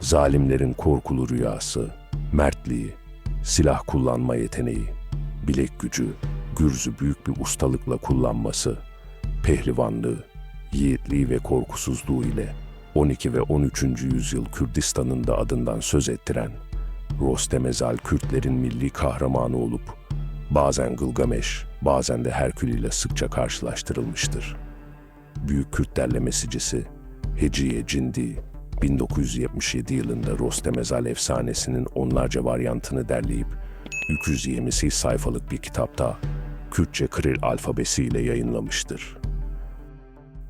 Zalimlerin korkulu rüyası, mertliği, silah kullanma yeteneği, bilek gücü, gürzü büyük bir ustalıkla kullanması, pehlivanlığı, yiğitliği ve korkusuzluğu ile 12 ve 13. yüzyıl Kürdistan'ın da adından söz ettiren Rostemezal Kürtlerin milli kahramanı olup bazen Gılgameş, bazen de Herkül ile sıkça karşılaştırılmıştır. Büyük Kürt derlemesicisi Heciye Cindi 1977 yılında Rostemezal efsanesinin onlarca varyantını derleyip 320 sayfalık bir kitapta Kürtçe Kiril alfabesiyle yayınlamıştır.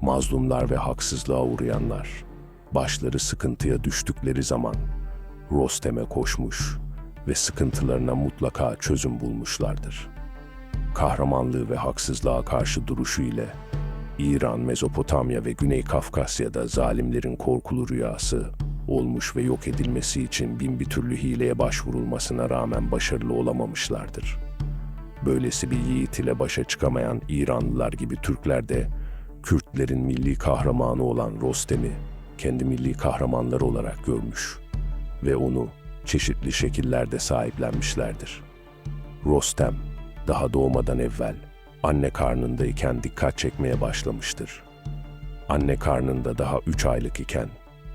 Mazlumlar ve haksızlığa uğrayanlar, başları sıkıntıya düştükleri zaman Rostem'e koşmuş ve sıkıntılarına mutlaka çözüm bulmuşlardır. Kahramanlığı ve haksızlığa karşı duruşu ile İran, Mezopotamya ve Güney Kafkasya'da zalimlerin korkulu rüyası olmuş ve yok edilmesi için bin bir türlü hileye başvurulmasına rağmen başarılı olamamışlardır. Böylesi bir yiğit ile başa çıkamayan İranlılar gibi Türkler de Kürtlerin milli kahramanı olan Rostem'i kendi milli kahramanları olarak görmüş ve onu çeşitli şekillerde sahiplenmişlerdir. Rostem daha doğmadan evvel anne karnındayken dikkat çekmeye başlamıştır. Anne karnında daha üç aylık iken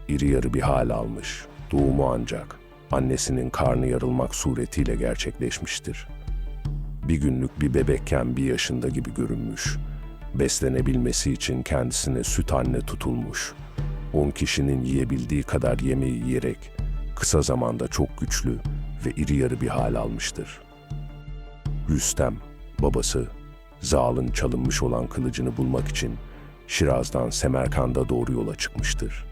iri yarı bir hal almış, doğumu ancak annesinin karnı yarılmak suretiyle gerçekleşmiştir. Bir günlük bir bebekken bir yaşında gibi görünmüş, beslenebilmesi için kendisine süt anne tutulmuş, on kişinin yiyebildiği kadar yemeği yiyerek kısa zamanda çok güçlü ve iri yarı bir hal almıştır. Rüstem, babası, Zal'ın çalınmış olan kılıcını bulmak için Şiraz'dan Semerkand'a doğru yola çıkmıştır.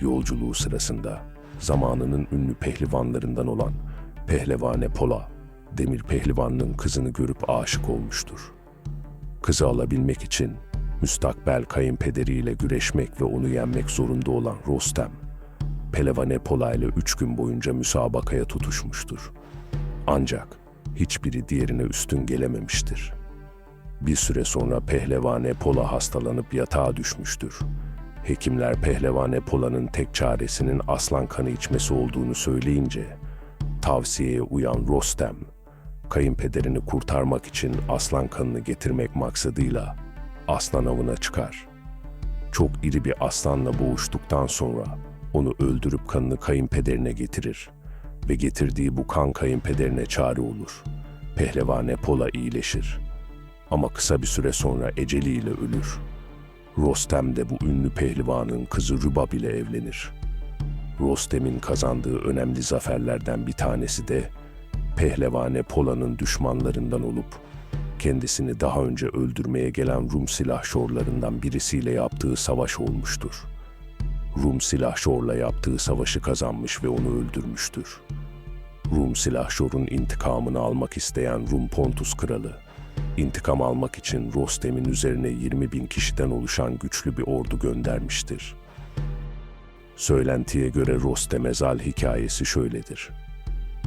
Yolculuğu sırasında zamanının ünlü pehlivanlarından olan Pehlevane Pola, Demir Pehlivan'ın kızını görüp aşık olmuştur. Kızı alabilmek için müstakbel kayınpederiyle güreşmek ve onu yenmek zorunda olan Rostem, Pelevane Pola ile üç gün boyunca müsabakaya tutuşmuştur. Ancak hiçbiri diğerine üstün gelememiştir. Bir süre sonra Pehlevane Pola hastalanıp yatağa düşmüştür. Hekimler Pehlevane Pola'nın tek çaresinin aslan kanı içmesi olduğunu söyleyince, tavsiyeye uyan Rostem, kayınpederini kurtarmak için aslan kanını getirmek maksadıyla aslan avına çıkar. Çok iri bir aslanla boğuştuktan sonra onu öldürüp kanını kayınpederine getirir ve getirdiği bu kan kayınpederine çare olur. Pehlevane Pola iyileşir. Ama kısa bir süre sonra eceliyle ölür. Rostem de bu ünlü pehlivanın kızı Rübab ile evlenir. Rostem'in kazandığı önemli zaferlerden bir tanesi de Pehlevane Pola'nın düşmanlarından olup kendisini daha önce öldürmeye gelen Rum silahşorlarından birisiyle yaptığı savaş olmuştur. Rum silahşorla yaptığı savaşı kazanmış ve onu öldürmüştür. Rum silahşorun intikamını almak isteyen Rum Pontus kralı, intikam almak için Rostem'in üzerine 20 bin kişiden oluşan güçlü bir ordu göndermiştir. Söylentiye göre Rostemezal hikayesi şöyledir.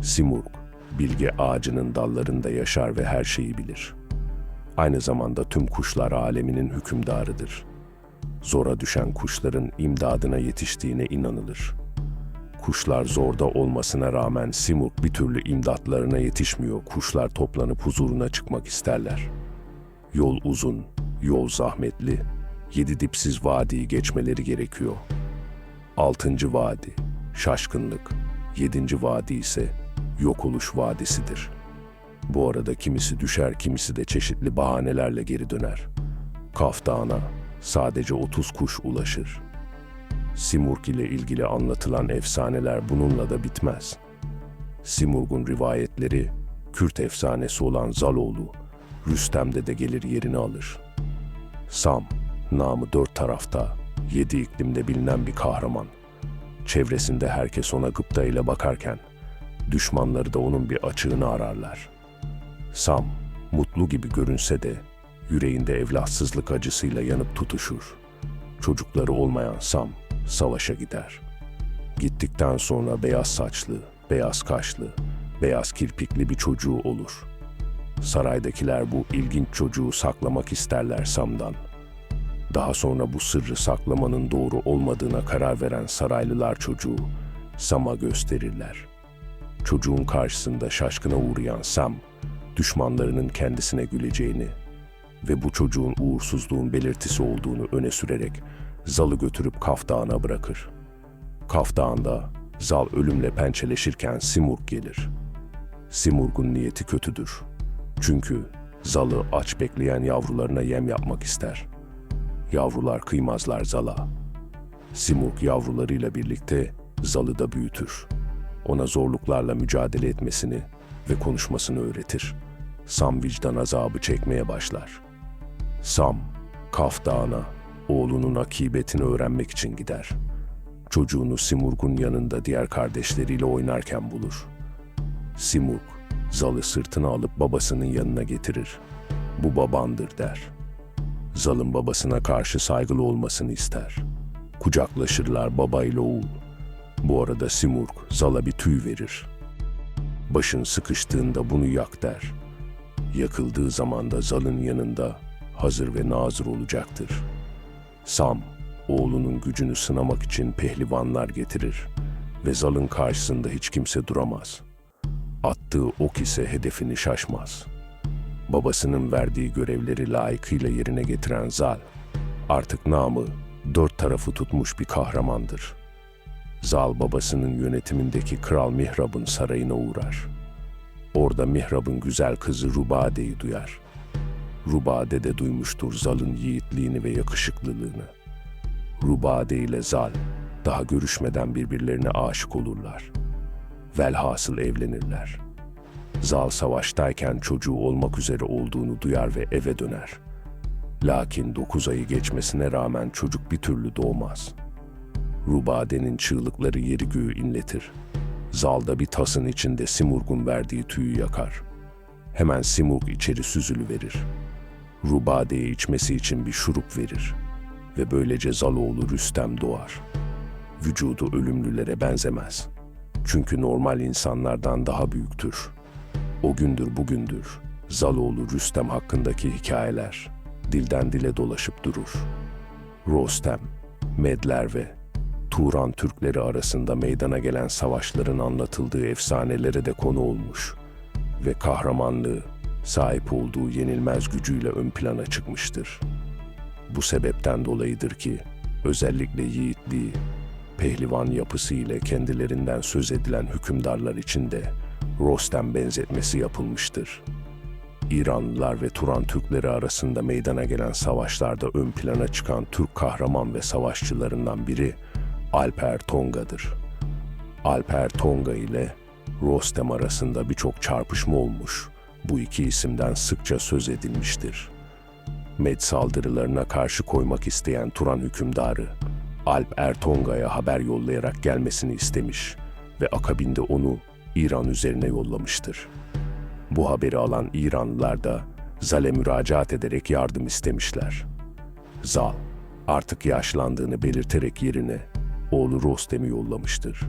Simurg, bilge ağacının dallarında yaşar ve her şeyi bilir. Aynı zamanda tüm kuşlar aleminin hükümdarıdır. Zora düşen kuşların imdadına yetiştiğine inanılır. Kuşlar zorda olmasına rağmen Simurg bir türlü imdatlarına yetişmiyor. Kuşlar toplanıp huzuruna çıkmak isterler. Yol uzun, yol zahmetli. Yedi dipsiz vadiyi geçmeleri gerekiyor. Altıncı vadi, şaşkınlık. Yedinci vadi ise yok oluş vadisidir. Bu arada kimisi düşer, kimisi de çeşitli bahanelerle geri döner. Kaf Dağı'na sadece 30 kuş ulaşır. Simurg ile ilgili anlatılan efsaneler bununla da bitmez. Simurg'un rivayetleri, Kürt efsanesi olan Zaloğlu, Rüstem'de de gelir yerini alır. Sam, namı dört tarafta, yedi iklimde bilinen bir kahraman. Çevresinde herkes ona gıpta ile bakarken, düşmanları da onun bir açığını ararlar. Sam, mutlu gibi görünse de, yüreğinde evlatsızlık acısıyla yanıp tutuşur. Çocukları olmayan Sam, savaşa gider. Gittikten sonra beyaz saçlı, beyaz kaşlı, beyaz kirpikli bir çocuğu olur. Saraydakiler bu ilginç çocuğu saklamak isterler Sam'dan. Daha sonra bu sırrı saklamanın doğru olmadığına karar veren saraylılar çocuğu Sam'a gösterirler. Çocuğun karşısında şaşkına uğrayan Sam, düşmanlarının kendisine güleceğini ve bu çocuğun uğursuzluğun belirtisi olduğunu öne sürerek Zal'ı götürüp Kaf Dağı'na bırakır. Kaf Dağı'nda Zal ölümle pençeleşirken Simurg gelir. Simurg'un niyeti kötüdür. Çünkü Zal'ı aç bekleyen yavrularına yem yapmak ister. Yavrular kıymazlar Zal'a. Simurg yavrularıyla birlikte Zal'ı da büyütür. Ona zorluklarla mücadele etmesini ve konuşmasını öğretir. Sam vicdan azabı çekmeye başlar. Sam, Kaf Dağı'na oğlunun akıbetini öğrenmek için gider. Çocuğunu Simurg'un yanında diğer kardeşleriyle oynarken bulur. Simurg, Zal'ı sırtına alıp babasının yanına getirir. Bu babandır der. Zal'ın babasına karşı saygılı olmasını ister. Kucaklaşırlar baba ile oğul. Bu arada Simurg Zal'a bir tüy verir. Başın sıkıştığında bunu yak der. Yakıldığı zaman da Zal'ın yanında hazır ve nazır olacaktır. Sam, oğlunun gücünü sınamak için pehlivanlar getirir ve Zal'ın karşısında hiç kimse duramaz. Attığı ok ise hedefini şaşmaz. Babasının verdiği görevleri layıkıyla yerine getiren Zal, artık namı dört tarafı tutmuş bir kahramandır. Zal babasının yönetimindeki Kral Mihrab'ın sarayına uğrar. Orada Mihrab'ın güzel kızı Rubade'yi duyar. Rubade de duymuştur Zal'ın yiğitliğini ve yakışıklılığını. Rubade ile Zal daha görüşmeden birbirlerine aşık olurlar. Velhasıl evlenirler. Zal savaştayken çocuğu olmak üzere olduğunu duyar ve eve döner. Lakin dokuz ayı geçmesine rağmen çocuk bir türlü doğmaz. Rubade'nin çığlıkları yeri göğü inletir. Zal da bir tasın içinde Simurg'un verdiği tüyü yakar. Hemen Simurg içeri süzülü verir. Rubade'ye içmesi için bir şurup verir. Ve böylece Zaloğlu Rüstem doğar. Vücudu ölümlülere benzemez. Çünkü normal insanlardan daha büyüktür. O gündür bugündür Zaloğlu Rüstem hakkındaki hikayeler dilden dile dolaşıp durur. Rostem, Medler ve Turan Türkleri arasında meydana gelen savaşların anlatıldığı efsanelere de konu olmuş ve kahramanlığı sahip olduğu yenilmez gücüyle ön plana çıkmıştır. Bu sebepten dolayıdır ki özellikle yiğitliği, pehlivan yapısı ile kendilerinden söz edilen hükümdarlar için de Rostem benzetmesi yapılmıştır. İranlılar ve Turan Türkleri arasında meydana gelen savaşlarda ön plana çıkan Türk kahraman ve savaşçılarından biri Alper Tonga'dır. Alper Tonga ile Rostem arasında birçok çarpışma olmuş. Bu iki isimden sıkça söz edilmiştir. Med saldırılarına karşı koymak isteyen Turan hükümdarı Alp Ertonga'ya haber yollayarak gelmesini istemiş ve akabinde onu İran üzerine yollamıştır. Bu haberi alan İranlılar da Zal'e müracaat ederek yardım istemişler. Zal artık yaşlandığını belirterek yerine oğlu Rostem'i yollamıştır.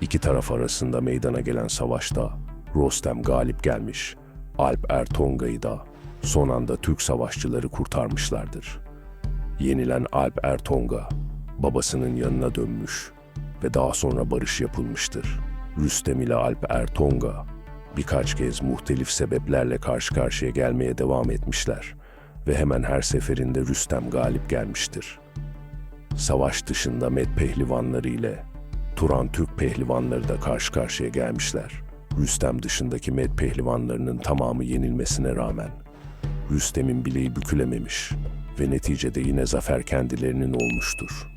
İki taraf arasında meydana gelen savaşta Rostem galip gelmiş, Alp Ertonga'yı da son anda Türk savaşçıları kurtarmışlardır. Yenilen Alp Ertonga babasının yanına dönmüş ve daha sonra barış yapılmıştır. Rüstem ile Alp Ertonga birkaç kez muhtelif sebeplerle karşı karşıya gelmeye devam etmişler ve hemen her seferinde Rüstem galip gelmiştir. Savaş dışında Med pehlivanları ile Turan Türk pehlivanları da karşı karşıya gelmişler. Rüstem dışındaki Med pehlivanlarının tamamı yenilmesine rağmen Rüstem'in bileği bükülememiş ve neticede yine zafer kendilerinin olmuştur.